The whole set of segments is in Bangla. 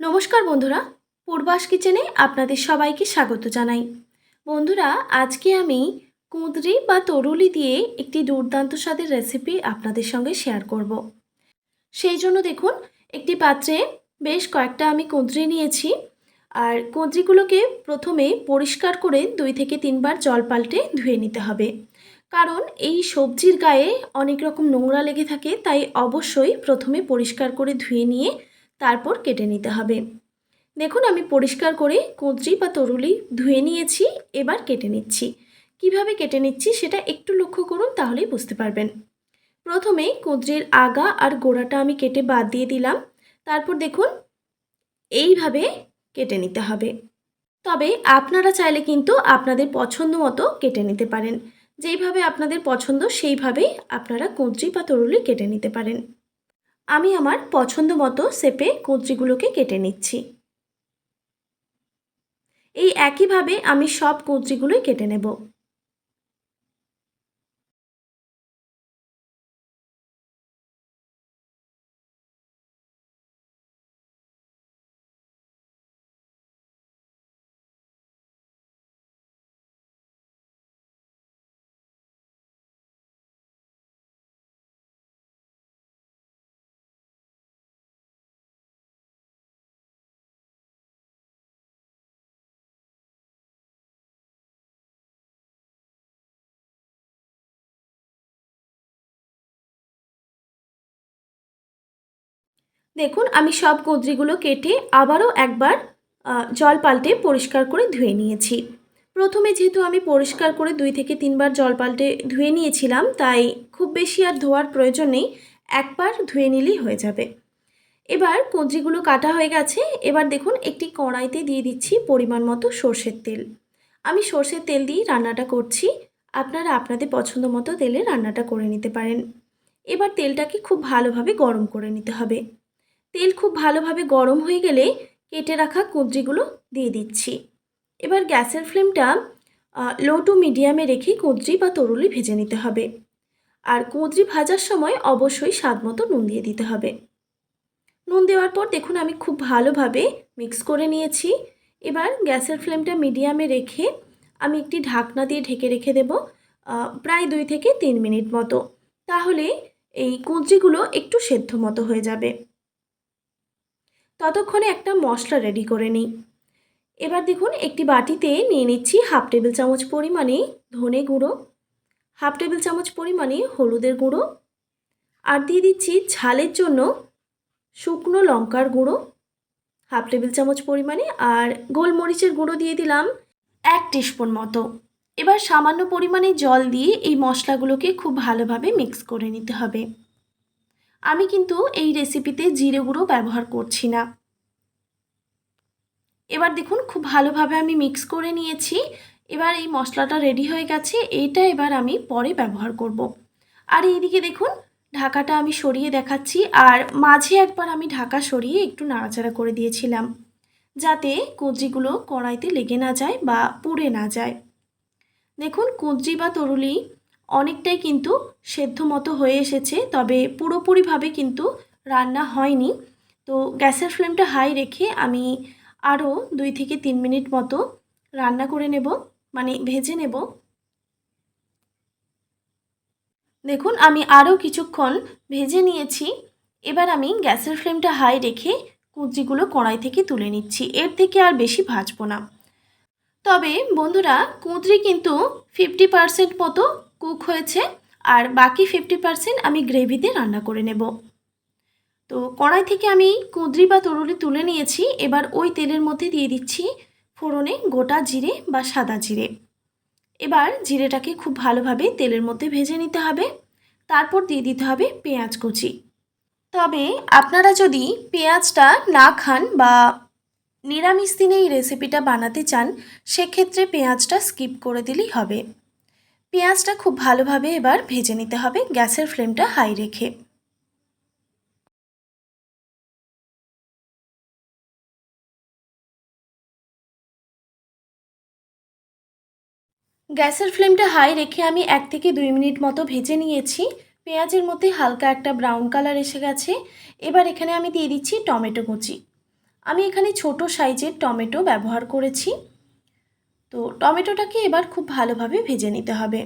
নমস্কার বন্ধুরা, পূর্বাস কিচেনে আপনাদের সবাইকে স্বাগত জানাই বন্ধুরা, আজকে আমি কুঁদরি বা তরুলি দিয়ে একটি দুর্দান্ত স্বাদের রেসিপি আপনাদের সঙ্গে শেয়ার করব। সেই জন্য দেখুন, একটি পাত্রে বেশ কয়েকটা আমি কুঁদরি নিয়েছি আর কুঁদরিগুলোকে প্রথমে পরিষ্কার করে দুই থেকে তিনবার জল পাল্টে ধুয়ে নিতে হবে কারণ এই সবজির গায়ে অনেক রকম নোংরা লেগে থাকে, তাই অবশ্যই প্রথমে পরিষ্কার করে ধুয়ে নিয়ে তারপর কেটে নিতে হবে। দেখুন, আমি পরিষ্কার করে কুঁদরি বা তরুলি ধুয়ে নিয়েছি, এবার কেটে নিচ্ছি। কীভাবে কেটে নিচ্ছি সেটা একটু লক্ষ্য করুন, তাহলেই বুঝতে পারবেন। প্রথমে কুঁদরির আগা আর গোড়াটা আমি কেটে বাদ দিয়ে দিলাম। তারপর দেখুন, এইভাবে কেটে নিতে হবে। তবে আপনারা চাইলে কিন্তু আপনাদের পছন্দ মতো কেটে নিতে পারেন। যেইভাবে আপনাদের পছন্দ, সেইভাবেই আপনারা কুঁদরি বা তরুলি কেটে নিতে পারেন। আমি আমার পছন্দ মতো শেপে কুঁদরিগুলোকে কেটে নিচ্ছি। এই একইভাবে আমি সব কুঁদরিগুলোই কেটে নেব। দেখুন, আমি সব কুঁদরিগুলো কেটে আবারও একবার জল পাল্টে পরিষ্কার করে ধুয়ে নিয়েছি। প্রথমে যেহেতু আমি পরিষ্কার করে দুই থেকে তিনবার জল পাল্টে ধুয়ে নিয়েছিলাম, তাই খুব বেশি আর ধোয়ার প্রয়োজন নেই, একবার ধুয়ে নিলেই হয়ে যাবে। এবার কুঁদরিগুলো কাটা হয়ে গেছে, এবার দেখুন, একটি কড়াইতে দিয়ে দিচ্ছি পরিমাণ মতো সর্ষের তেল। আমি সর্ষের তেল দিয়ে রান্নাটা করছি, আপনারা আপনাদের পছন্দ মতো তেলে রান্নাটা করে নিতে পারেন। এবার তেলটাকে খুব ভালোভাবে গরম করে নিতে হবে। তেল খুব ভালোভাবে গরম হয়ে গেলে কেটে রাখা কুঁদরিগুলো দিয়ে দিচ্ছি। এবার গ্যাসের ফ্লেমটা লো টু মিডিয়ামে রেখে কুঁদরি বা তরুলি ভেজে নিতে হবে। আর কুঁদরি ভাজার সময় অবশ্যই স্বাদ মতো নুন দিয়ে দিতে হবে। নুন দেওয়ার পর দেখুন আমি খুব ভালোভাবে মিক্স করে নিয়েছি। এবার গ্যাসের ফ্লেমটা মিডিয়ামে রেখে আমি একটি ঢাকনা দিয়ে ঢেকে রেখে দেব প্রায় দুই থেকে তিন মিনিট মতো। তাহলে এই কুঁদরিগুলো একটু সেদ্ধ মতো হয়ে যাবে। ততক্ষণে একটা মশলা রেডি করে নিই। এবার দেখুন, একটি বাটিতে নিয়ে নিচ্ছি হাফ টেবিল চামচ পরিমাণে ধনে গুঁড়ো হাফ টেবিল চামচ পরিমাণে হলুদের গুঁড়ো আর দিয়ে দিচ্ছি ঝালের জন্য শুকনো লঙ্কার গুঁড়ো হাফ টেবিল চামচ পরিমাণে আর গোলমরিচের গুঁড়ো দিয়ে দিলাম এক টিস্পুন মতো। এবার সামান্য পরিমাণে জল দিয়ে এই মশলাগুলোকে খুব ভালোভাবে মিক্স করে নিতে হবে। আমি কিন্তু এই রেসিপিতে জিরে গুঁড়ো ব্যবহার করছি না। এবার দেখুন খুব ভালোভাবে আমি মিক্স করে নিয়েছি। এবার এই মশলাটা রেডি হয়ে গেছে এইটা এবার আমি পরে ব্যবহার করব। আর এইদিকে দেখুন, ঢাকাটা আমি সরিয়ে দেখাচ্ছি, আর মাঝে একবার আমি ঢাকা সরিয়ে একটু নাড়াচাড়া করে দিয়েছিলাম, যাতে কুঁদরিগুলো কড়াইতে লেগে না যায় বা পুড়ে না যায়। দেখুন কুঁদরি বা তরুলি অনেকটাই কিন্তু সেদ্ধ মতো হয়ে এসেছে, তবে পুরোপুরিভাবে কিন্তু রান্না হয়নি। তো গ্যাসের ফ্লেমটা হাই রেখে আমি আরও দুই থেকে তিন মিনিট মতো রান্না করে নেব মানে ভেজে নেব। দেখুন, আমি আরও কিছুক্ষণ ভেজে নিয়েছি। এবার আমি গ্যাসের ফ্লেমটা হাই রেখে কুচিগুলো কড়াই থেকে তুলে নিচ্ছি। এর থেকে আর বেশি ভাজবো না। তবে বন্ধুরা, কুঁদরি কিন্তু ফিফটি পারসেন্ট মতো কুক হয়েছে আর বাকি ফিফটি পারসেন্ট আমি গ্রেভিতে রান্না করে নেব। তো কড়াই থেকে আমি কুঁদরি বা তরুলি তুলে নিয়েছি। এবার ওই তেলের মধ্যে দিয়ে দিচ্ছি ফোড়নে গোটা জিরে বা সাদা জিরে। এবার জিরেটাকে খুব ভালোভাবে তেলের মধ্যে ভেজে নিতে হবে। তারপর দিয়ে দিতে হবে পেঁয়াজ কুচি। তবে আপনারা যদি পেঁয়াজটা না খান বা নিরামিষ দিনে এই রেসিপিটা বানাতে চান, সেক্ষেত্রে পেঁয়াজটা স্কিপ করে দিলেই হবে। পেঁয়াজটা খুব ভালোভাবে এবার ভেজে নিতে হবে, গ্যাসের ফ্লেমটা হাই রেখে। গ্যাসের ফ্লেমটা হাই রেখে আমি এক থেকে দুই মিনিট মতো ভেজে নিয়েছি। পেঁয়াজের মধ্যে হালকা একটা ব্রাউন কালার এসে গেছে। এবার এখানে আমি দিয়ে দিচ্ছি টমেটো কুচি। আমি এখানে ছোট সাইজের টমেটো ব্যবহার করেছি। তো টমেটোটাকে এবার খুব ভালোভাবে ভেজে নিতে হবে।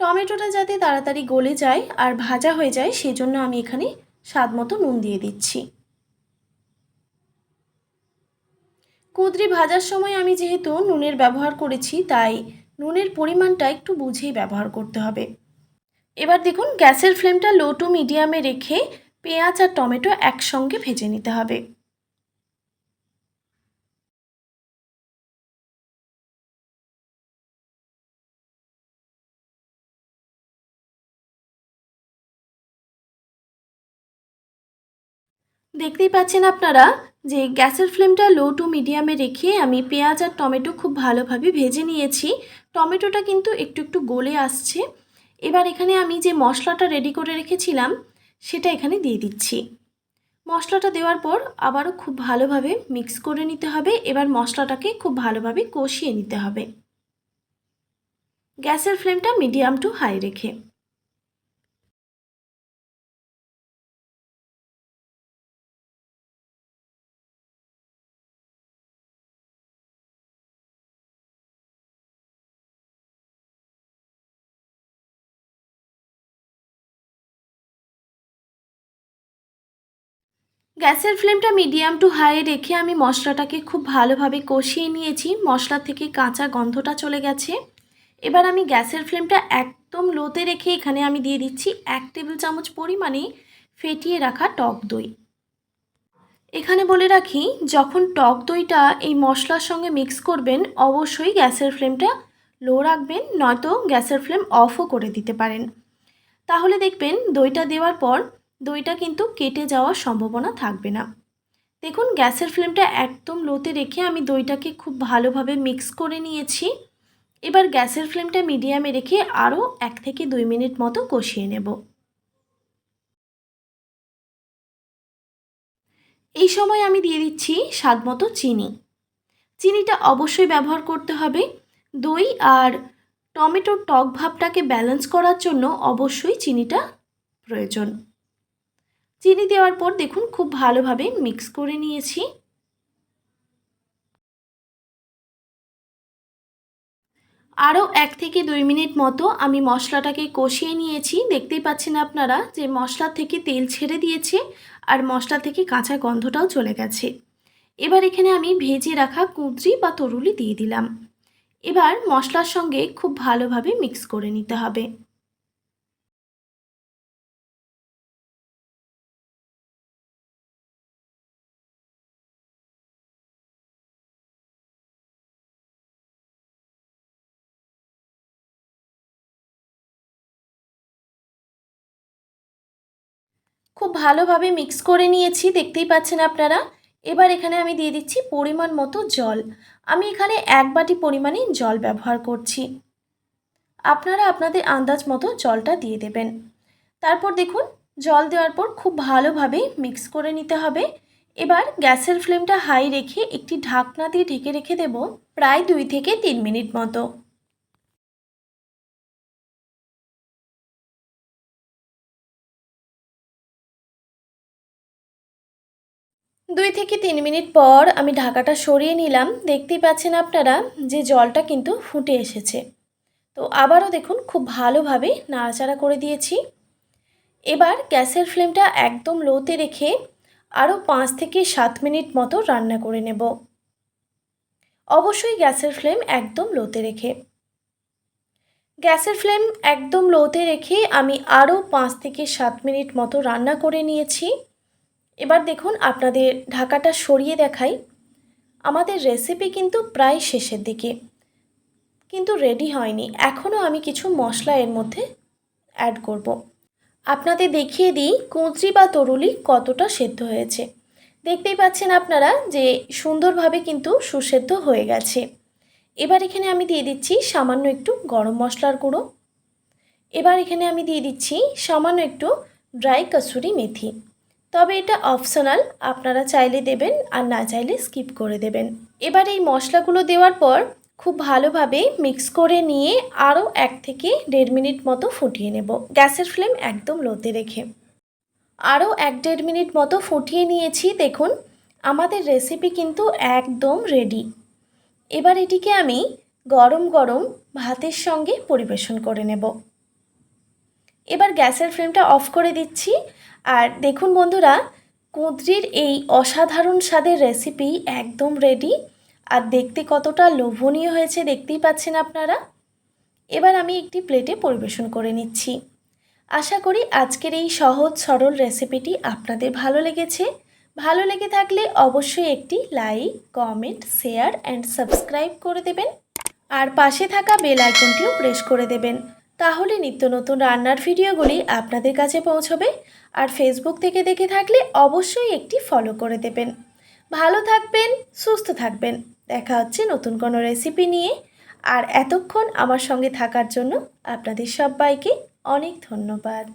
টমেটোটা যাতে তাড়াতাড়ি গলে যায় আর ভাজা হয়ে যায়, সেজন্য আমি এখানে স্বাদ মতো নুন দিয়ে দিচ্ছি। কুদরি ভাজার সময় আমি যেহেতু নুনের ব্যবহার করেছি, তাই নুনের পরিমাণটা একটু বুঝেই ব্যবহার করতে হবে। এবার দেখুন, গ্যাসের ফ্লেমটা লো টু মিডিয়ামে রেখে পেঁয়াজ আর টমেটো একসঙ্গে ভেজে নিতে হবে। দেখতেই পাচ্ছেন আপনারা যে গ্যাসের ফ্লেমটা লো টু মিডিয়ামে রেখে আমি পেঁয়াজ আর টমেটো খুব ভালোভাবে ভেজে নিয়েছি। টমেটোটা কিন্তু একটু একটু গলে আসছে। এবার এখানে আমি যে মশলাটা রেডি করে রেখেছিলাম, সেটা এখানে দিয়ে দিচ্ছি। মশলাটা দেওয়ার পর আবারও খুব ভালোভাবে মিক্স করে নিতে হবে। এবার মশলাটাকে খুব ভালোভাবে কষিয়ে নিতে হবে। গ্যাসের ফ্লেমটা মিডিয়াম টু হাই রেখে। গ্যাসের ফ্লেমটা মিডিয়াম টু হাই রেখে আমি মশলাটাকে খুব ভালোভাবে কষিয়ে নিয়েছি। মশলা থেকে কাঁচা গন্ধটা চলে গেছে। এবার আমি গ্যাসের ফ্লেমটা একদম লোতে রেখে এখানে আমি দিয়ে দিচ্ছি এক টেবিল চামচ পরিমাণে ফেটিয়ে রাখা টক দই। এখানে বলে রাখি, যখন টক দইটা এই মশলার সঙ্গে মিক্স করবেন, অবশ্যই গ্যাসের ফ্লেমটা লো রাখবেন, নয়তো গ্যাসের ফ্লেম অফও করে দিতে পারেন। তাহলে দেখবেন দইটা দেওয়ার পর দইটা কিন্তু কেটে যাওয়ার সম্ভাবনা থাকবে না। দেখুন, গ্যাসের ফ্লেমটা একদম লোতে রেখে আমি দইটাকে খুব ভালোভাবে মিক্স করে নিয়েছি। এবার গ্যাসের ফ্লেমটা মিডিয়ামে রেখে আরও এক থেকে দুই মিনিট মতো কষিয়ে নেব। এই সময় আমি দিয়ে দিচ্ছি স্বাদ মতো চিনি। চিনিটা অবশ্যই ব্যবহার করতে হবে। দই আর টমেটোর টক ভাবটাকে ব্যালেন্স করার জন্য অবশ্যই চিনিটা প্রয়োজন। চিনি দেওয়ার পর দেখুন খুব ভালোভাবে মিক্স করে নিয়েছি। আরও এক থেকে দুই মিনিট মতো আমি মশলাটাকে কষিয়ে নিয়েছি। দেখতেই পাচ্ছেন আপনারা যে মশলা থেকে তেল ছেড়ে দিয়েছে আর মশলা থেকে কাঁচা গন্ধটাও চলে গেছে। এবার এখানে আমি ভেজে রাখা কুঁদরি বা তরুলি দিয়ে দিলাম। এবার মশলার সঙ্গে খুব ভালোভাবে মিক্স করে নিতে হবে। খুব ভালোভাবে মিক্স করে নিয়েছি, দেখতেই পাচ্ছেন আপনারা। এবার এখানে আমি দিয়ে দিচ্ছি পরিমাণ মতো জল। আমি এখানে এক বাটি পরিমাণে জল ব্যবহার করছি। আপনারা আপনাদের আন্দাজ মতো জলটা দিয়ে দেবেন। তারপর দেখুন, জল দেওয়ার পর খুব ভালোভাবে মিক্স করে নিতে হবে। এবার গ্যাসের ফ্লেমটা হাই রেখে একটি ঢাকনা দিয়ে ঢেকে রেখে দেব প্রায় দুই থেকে তিন মিনিট মতো। দুই থেকে তিন মিনিট পর আমি ঢাকাটা সরিয়ে নিলাম। দেখতেই পাচ্ছেন আপনারা যে জলটা কিন্তু ফুটে এসেছে। তো আবারও দেখুন, খুব ভালোভাবে নাড়াচাড়া করে দিয়েছি। এবার গ্যাসের ফ্লেমটা একদম লোতে রেখে আরও পাঁচ থেকে সাত মিনিট মতো রান্না করে নেব। অবশ্যই গ্যাসের ফ্লেম একদম লোতে রেখে। গ্যাসের ফ্লেম একদম লোতে রেখে আমি আরও পাঁচ থেকে সাত মিনিট মতো রান্না করে নিয়েছি। এবার দেখুন আপনাদের ঢাকাটা সরিয়ে দেখাই। আমাদের রেসিপি কিন্তু প্রায় শেষের দিকে। কিন্তু রেডি হয়নি। এখনও আমি কিছু মশলা এর মধ্যে অ্যাড করব। আপনাদের দেখিয়ে দিই কুঁচরি বা তরুলি কতটা সেদ্ধ হয়েছে। দেখতেই পাচ্ছেন আপনারা যে সুন্দরভাবে কিন্তু সুসেদ্ধ হয়ে গেছে। এবার এখানে আমি দিয়ে দিচ্ছি সামান্য একটু গরম মশলার গুঁড়ো। এবার এখানে আমি দিয়ে দিচ্ছি সামান্য একটু ড্রাই কসুরি মেথি। তবে এটা অপশনাল, আপনারা চাইলে দেবেন আর না চাইলে স্কিপ করে দেবেন। এবার এই মশলাগুলো দেওয়ার পর খুব ভালোভাবে মিক্স করে নিয়ে আরও এক থেকে দেড় মিনিট মতো ফুটিয়ে নেব। গ্যাসের ফ্লেম একদম লোতে রেখে। আরও এক দেড় মিনিট মতো ফুটিয়ে নিয়েছি, দেখুন, আমাদের রেসিপি কিন্তু একদম রেডি। এবার এটিকে আমি গরম গরম ভাতের সঙ্গে পরিবেশন করে নেব। এবার গ্যাসের ফ্লেমটা অফ করে দিচ্ছি। আর দেখুন বন্ধুরা, কুঁদরির এই অসাধারণ স্বাদের রেসিপি একদম রেডি আর দেখতে কতটা লোভনীয় হয়েছে দেখতেই পাচ্ছেন আপনারা। এবার আমি একটি প্লেটে পরিবেশন করে নিচ্ছি। আশা করি আজকের এই সহজ সরল রেসিপিটি আপনাদের ভালো লেগেছে। ভালো লেগে থাকলে অবশ্যই একটি like comment share and subscribe করে দেবেন। আর পাশে থাকা বেল আইকনটিও প্রেস করে দেবেন। তাহলে নিত্য নতুন রান্নার ভিডিওগুলি আপনাদের কাছে পৌঁছবে। আর ফেসবুক থেকে দেখে থাকলে অবশ্যই একটি ফলো করে দেবেন। ভালো থাকবেন, সুস্থ থাকবেন। দেখা হচ্ছে নতুন কোনো রেসিপি নিয়ে। আর এতক্ষণ আমার সঙ্গে থাকার জন্য আপনাদের সবাইকে অনেক ধন্যবাদ।